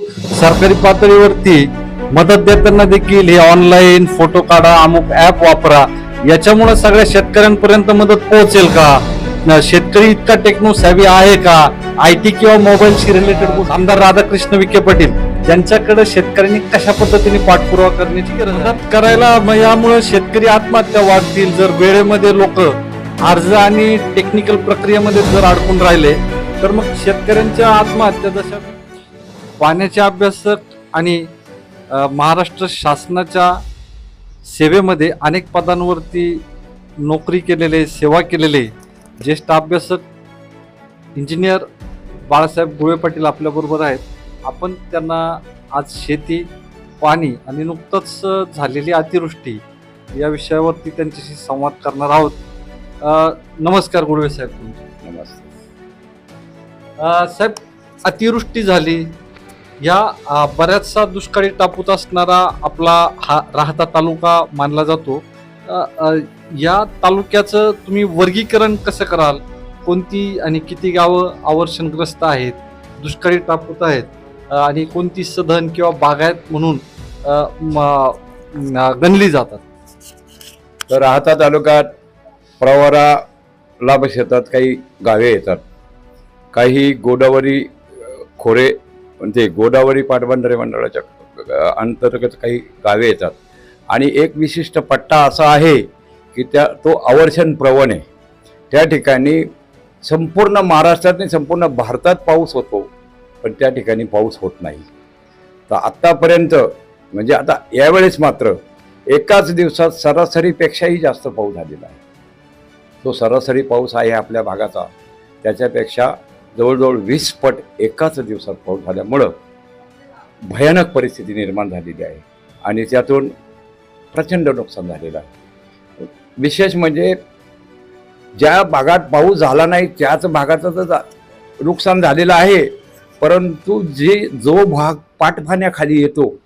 सरकारी पातळीवरती मदत देताना देखील हे ऑनलाईन फोटो काढा अमुक ऍप वापरा. याच्यामुळे सगळ्या शेतकऱ्यांपर्यंत मदत पोहोचेल का? शेतकरी इतका टेक्नो सॅवी आहे का? आय टी किंवा मोबाईलशी रिलेटेड आमदार राधाकृष्ण विखे पाटील यांच्याकडे शेतकऱ्यांनी कशा पद्धतीने पाठपुरावा करण्याची गरज आहे? मदत करायला मग यामुळे शेतकरी आत्महत्या वाढतील. जर वेळेमध्ये लोक अर्ज आणि टेक्निकल प्रक्रियेमध्ये जर अडकून राहिले तर मग शेतकऱ्यांच्या आत्महत्या जशा पाण्याचे अभ्यासक आणि महाराष्ट्र शासनाच्या सेवेमध्ये अनेक पदांवरती नोकरी केलेले सेवा केलेले ज्येष्ठ अभ्यासक इंजिनियर बाळासाहेब गुळे पाटील आपल्याबरोबर आहेत. आपण त्यांना आज शेती पाणी आणि नुकतंच झालेली अतिवृष्टी या विषयावरती त्यांच्याशी संवाद करणार आहोत. नमस्कार गुळवे साहेब तुमचे. नमस्ते. अ, साहेब अतिवृष्टी झाली या बऱ्याचसा दुष्काळी टापूत असणारा आपला हा राहता तालुका मानला जातो. या तालुक्याचं तुम्ही वर्गीकरण कसं कराल? कोणती आणि किती गावं आवर्षणग्रस्त आहेत? दुष्काळी टापूत आहेत. आणि कोणती सधन किंवा बागायत म्हणून गणली जातात? तर राहता तालुक्यात प्रवारा लाभ शेतात काही गावे येतात. काही गोदावरी खोरे पण म्हणजे गोदावरी पाटबंधारे मंडळाच्या अंतर्गत काही गावे येतात. आणि एक विशिष्ट पट्टा असा आहे की त्या तो आवर्षण प्रवण आहे. त्या ठिकाणी संपूर्ण महाराष्ट्रात आणि संपूर्ण भारतात पाऊस होतो पण त्या ठिकाणी पाऊस होत नाही. तर आत्तापर्यंत म्हणजे आता यावेळेस मात्र एकाच दिवसात सरासरीपेक्षाही जास्त पाऊस झालेला आहे. तो सरासरी पाऊस आहे आपल्या भागाचा. त्याच्यापेक्षा जवळजवळ वीस पट एकाच दिवसात पाऊस झाल्यामुळं भयानक परिस्थिती निर्माण झालेली आहे. आणि त्यातून प्रचंड नुकसान झालेलं आहे. विशेष म्हणजे ज्या भागात पाऊस झाला नाही त्याच भागाचं तर जा- नुकसान झालेलं आहे. परंतु जे जो भाग पाटपाण्याखाली येतो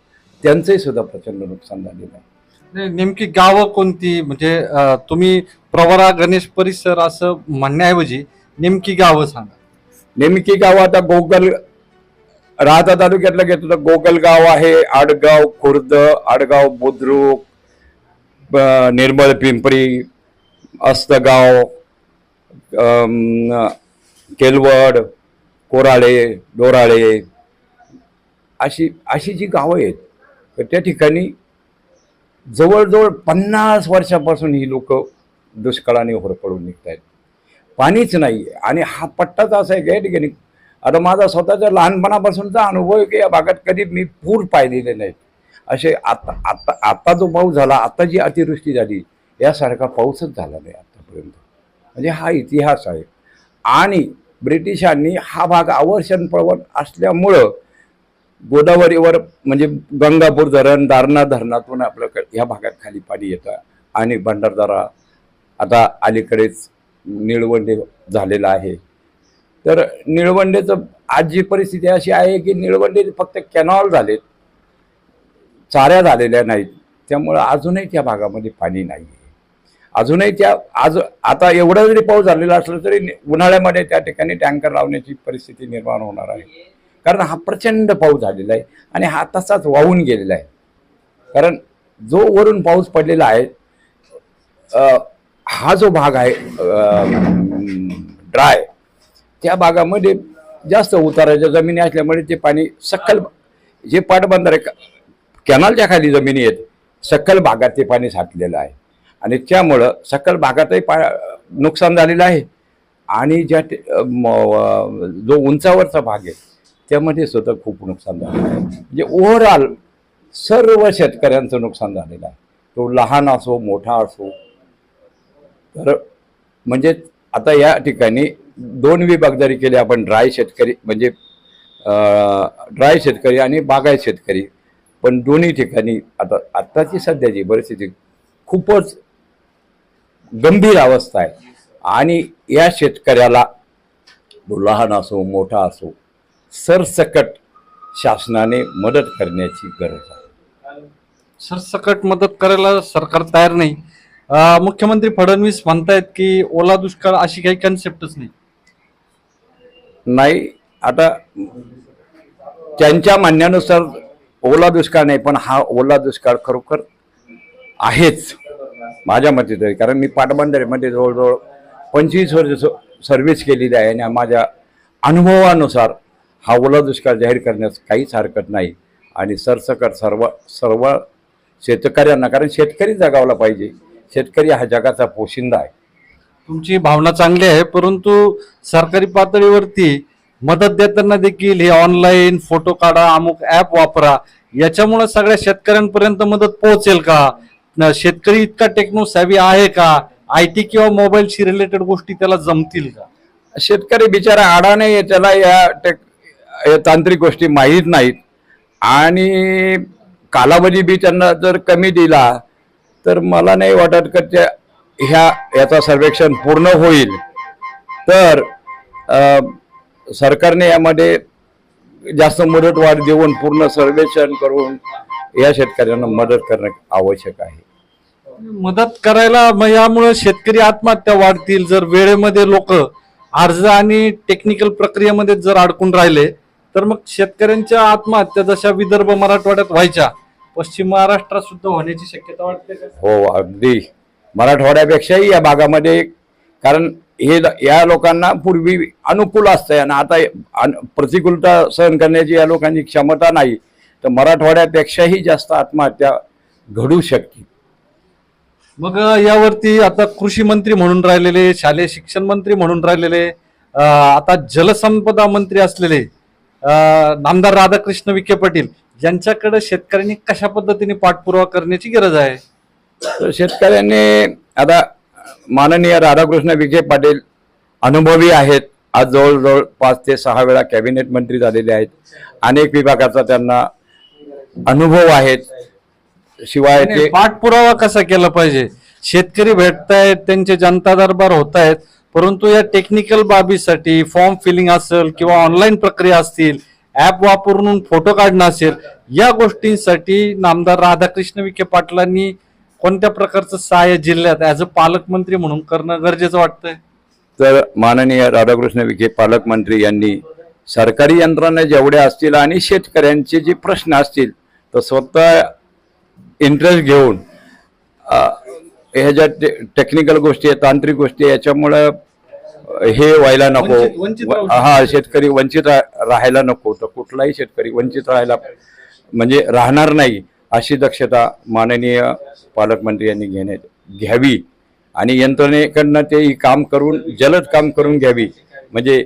त्यांचंही सुद्धा प्रचंड नुकसान झालेलं आहे. नेमकी गावं कोणती? म्हणजे तुम्ही प्रवरा गणेश परिसर असं म्हणण्याऐवजी नेमकी गावं सांगा. नेमकी गाव आता गोगल राहता तालुक्यातलं घेतो तर गोगलगाव आहे आडगाव खुर्द आडगाव बुद्रुक निर्मळ पिंपरी अस्तगाव केलवड कोराळे डोराळे अशी अशी जी गावं आहेत तर त्या ठिकाणी जवळजवळ पन्नास वर्षापासून ही लोक दुष्काळाने होरपडून निघत आहेत पाणीच नाही. आणि हा पट्टाच असा आहे गेट या ठिकाणी आता माझा स्वतःच्या लहानपणापासूनचा अनुभव आहे की या भागात कधी मी पूर पाहिलेले नाहीत. असे आता आता आता जो पाऊस झाला आता जी अतिवृष्टी झाली यासारखा पाऊसच झाला नाही आत्तापर्यंत म्हणजे हा इतिहास आहे. आणि ब्रिटिशांनी हा भाग आवर्षण प्रवण असल्यामुळं गोदावरीवर म्हणजे गंगापूर धरण दारणा धरणातून आपल्याकडे ह्या भागात खाली पाणी येतं. आणि भंडारदारा आता अलीकडेच निळवंडे झालेलं आहे. तर निळवंडेचं आज जी परिस्थिती अशी आहे की निळवंडे फक्त कॅनॉल झालेत चाऱ्या झालेल्या नाहीत. त्यामुळं अजूनही त्या भागामध्ये पाणी नाही आहे अजूनही त्या आज आता एवढा जरी पाऊस झालेला असला तरी उन्हाळ्यामध्ये त्या ठिकाणी टँकर लावण्याची परिस्थिती निर्माण होणार आहे. कारण हा प्रचंड पाऊस झालेला आहे आणि हा तसाच वाहून गेलेला आहे. कारण जो वरून पाऊस पडलेला आहे हा जो भाग आहे ड्राय त्या भागामध्ये जास्त उताराच्या जमिनी असल्यामुळे ते पाणी सखल जे पाटबंधारे कॅनलच्या खाली जमिनी आहेत सखल भागात ते पाणी साठलेलं आहे. आणि त्यामुळं सकल भागातही पा नुकसान झालेलं आहे. आणि ज्या जो उंचावरचा भाग आहे त्यामध्ये सुद्धा खूप नुकसान झालेलं आहे. म्हणजे ओव्हरऑल सर्व शेतकऱ्यांचं नुकसान झालेलं आहे. तो लहान असो मोठा असो तर म्हणजे आता या ठिकाणी दोन विभागदारी केली आपण ड्राय शेतकरी म्हणजे ड्राय शेतकरी आणि बागायत शेतकरी पण दोन्ही ठिकाणी आता आत्ताची सध्याची परिस्थिती खूपच गंभीर अवस्था आहे. आणि या शेतकऱ्याला लहान असो मोठा असो सरसकट शासनाने मदत करण्याची गरज आहे. सरसकट मदत करायला सरकार तयार नाही. मुख्यमंत्री फडणवीस म्हणतायत की ओला दुष्काळ अशी काही कन्सेप्टच नाही. नाही आता त्यांच्या म्हणण्यानुसार ओला दुष्काळ नाही पण हा ओला दुष्काळ खरोखर आहेच माझ्या मते तरी. कारण मी पाटबंधारेमध्ये जवळजवळ पंचवीस वर्ष सर्व्हिस केलेली आहे आणि माझ्या अनुभवानुसार हा ओला दुष्काळ जाहीर करण्यास काहीच हरकत नाही. आणि सरसकट सर्व सर्व शेतकऱ्यांना कारण शेतकरी जगावला पाहिजे. शेतकरी हा जगाचा पोशिंदा आहे. तुमची भावना चांगली आहे परंतु सरकारी पातळीवरती मदत देताना देखील हे ऑनलाईन फोटो काढा अमुक ऍप वापरा याच्यामुळे सगळ्या शेतकऱ्यांपर्यंत मदत पोहोचेल का? शेतकरी इतका टेक्नो सॅवी आहे का? आय टी किंवा मोबाईलशी रिलेटेड गोष्टी त्याला जमतील का? शेतकरी बिचारा आडा नाही त्याला या टेक या तांत्रिक गोष्टी माहीत नाहीत. आणि कालावधी बी त्यांना जर कमी दिला तर मला नाही वाटत का त्या ह्या याचा सर्वेक्षण पूर्ण होईल. तर सरकारने यामध्ये जास्त मुदतवाढ देऊन पूर्ण सर्वेक्षण करून या शेतकऱ्यांना मदत करणं आवश्यक आहे. मदत करायला मग यामुळे शेतकरी आत्महत्या वाढतील जर वेळेमध्ये लोक अर्ज आणि टेक्निकल प्रक्रियेमध्ये जर अडकून राहिले तर मग शेतकऱ्यांच्या आत्महत्या जशा विदर्भ मराठवाड्यात व्हायच्या पश्चिम महाराष्ट्रात सुद्धा होण्याची शक्यता वाटते का? हो अगदी. मराठवाड्यापेक्षाही या भागामध्ये कारण हे या लोकांना पूर्वी अनुकूल असतंय आणि आता प्रतिकूलता सहन करण्याची या लोकांची क्षमता नाही. तर मराठवाड्यापेक्षाही जास्त आत्महत्या घडू शकते. मग यावरती आता कृषी मंत्री म्हणून राहिलेले शालेय शिक्षण मंत्री म्हणून राहिलेले आता जलसंपदा मंत्री असलेले नामदार राधाकृष्ण विखे पाटील यांच्याकडे शेतकऱ्यांनी कशा पद्धतीने पाठपुरावा करण्याची गरज आहे? तर शेतकऱ्यांनी आता माननीय राधाकृष्ण विखे पाटील अनुभवी आहेत. आज जवळजवळ पाच ते सहा वेळा कॅबिनेट मंत्री झालेले आहेत. अनेक विभागाचा त्यांना अनुभव आहेत. शिवाय ते पाठपुरावा कसा केला पाहिजे? शेतकरी भेटतायत त्यांचे जनता दरबार होत आहेत परंतु या टेक्निकल बाबीसाठी फॉर्म फिलिंग असेल किंवा ऑनलाईन प्रक्रिया असतील ऍप वापरून फोटो काढणं असेल या गोष्टींसाठी नामदार राधाकृष्ण विखे पाटलांनी कोणत्या प्रकारचं सहाय्य जिल्ह्यात ऍज अ पालकमंत्री म्हणून करणं गरजेचं वाटतंय? तर माननीय राधाकृष्ण विखे पालकमंत्री यांनी सरकारी यंत्रणा जेवढ्या असतील आणि शेतकऱ्यांचे जे प्रश्न असतील तर स्वतः इंटरेस्ट घेऊन ह्या ज्या टेक्निकल गोष्टी आहेत तांत्रिक गोष्टी आहे याच्यामुळं हे व्हायला नको. हा शेतकरी वंचित राहायला नको तर कुठलाही शेतकरी वंचित राहायला म्हणजे राहणार नाही अशी दक्षता माननीय पालकमंत्री यांनी घेण्यात घ्यावी. आणि यंत्रणेकडनं ते काम करून जलद काम करून घ्यावी. म्हणजे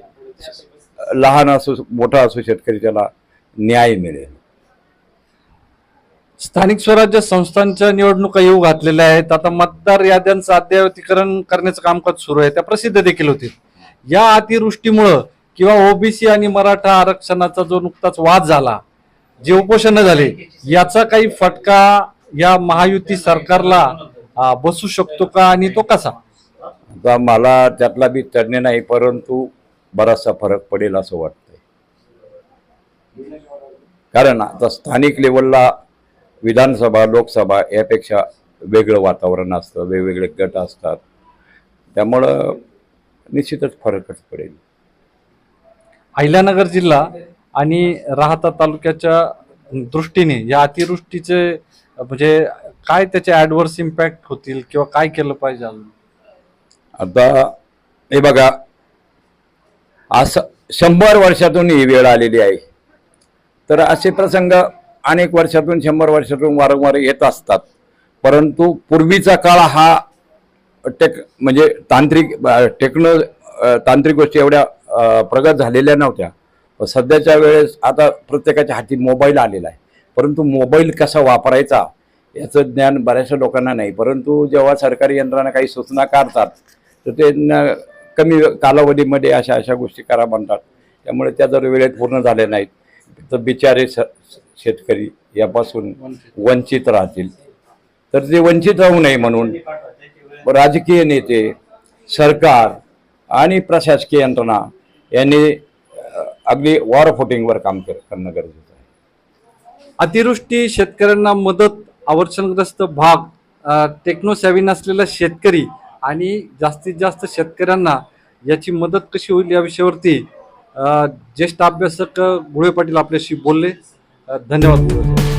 लहान असो मोठा असो शेतकरी त्याला न्याय मिळेल. स्थानिक स्वराज्य संस्थांच्या निवडणुका येऊ घातलेल्या आहेत. आता मतदार याद्यांचं अद्ययावतीकरण करण्याचं कामकाज सुरू आहे. त्या प्रसिद्ध देखील होतील. या अतिवृष्टीमुळं किंवा ओबीसी आणि मराठा आरक्षणाचा जो नुकताच वाद झाला जे उपोषण झाले याचा काही फटका या महायुती सरकारला बसू शकतो का आणि तो कसा? आता मला त्यातला बी तज्ञ नाही परंतु बराचसा फरक पडेल असं वाटतंय. कारण आता स्थानिक लेवलला विधानसभा लोकसभा यापेक्षा वेगळं वातावरण असतं वेगवेगळे गट असतात. त्यामुळं निश्चितच फरकच पडेल. अहिल्यानगर जिल्हा आणि राहता तालुक्याच्या दृष्टीने या अतिवृष्टीचे म्हणजे काय त्याचे ऍडव्हर्स इम्पॅक्ट होतील किंवा काय केलं पाहिजे अजून? आता हे बघा असं शंभर वर्षातून ही वेळ आलेली आहे. तर असे प्रसंग अनेक वर्षातून शंभर वर्षातून वारंवार येत असतात. परंतु पूर्वीचा काळ हा टेक म्हणजे तांत्रिक टेक्नो तांत्रिक गोष्टी एवढ्या प्रगत झालेल्या नव्हत्या. सध्याच्या वेळेस आता प्रत्येकाच्या हाती मोबाईल आलेला आहे. परंतु मोबाईल कसा वापरायचा याचं ज्ञान बऱ्याचशा लोकांना नाही. परंतु जेव्हा सरकारी यंत्रणा काही सूचना काढतात तर ते न- कमी कालावधीमध्ये अशा अशा गोष्टी करा म्हणतात. त्यामुळे त्या जर वेळेत पूर्ण झाल्या नाहीत तर बिचारे स शेतकरी यापासून वंचित राहतील. तर ते वंचित राहू नये म्हणून राजकीय नेते सरकार आणि प्रशासकीय यंत्रणा यांनी अगदी वॉर फुटिंगवर काम कर- करणं गरजेचं आहे. अतिवृष्टी शेतकऱ्यांना मदत आवर्षणग्रस्त भाग टेक्नो सॅव्ही नसलेला शेतकरी आणि जास्तीत जास्त शेतकऱ्यांना याची मदत कशी होईल या विषयावरती ज्येष्ठ अभ्यासक गुळे पाटील आपल्याशी बोलले. धन्यवाद.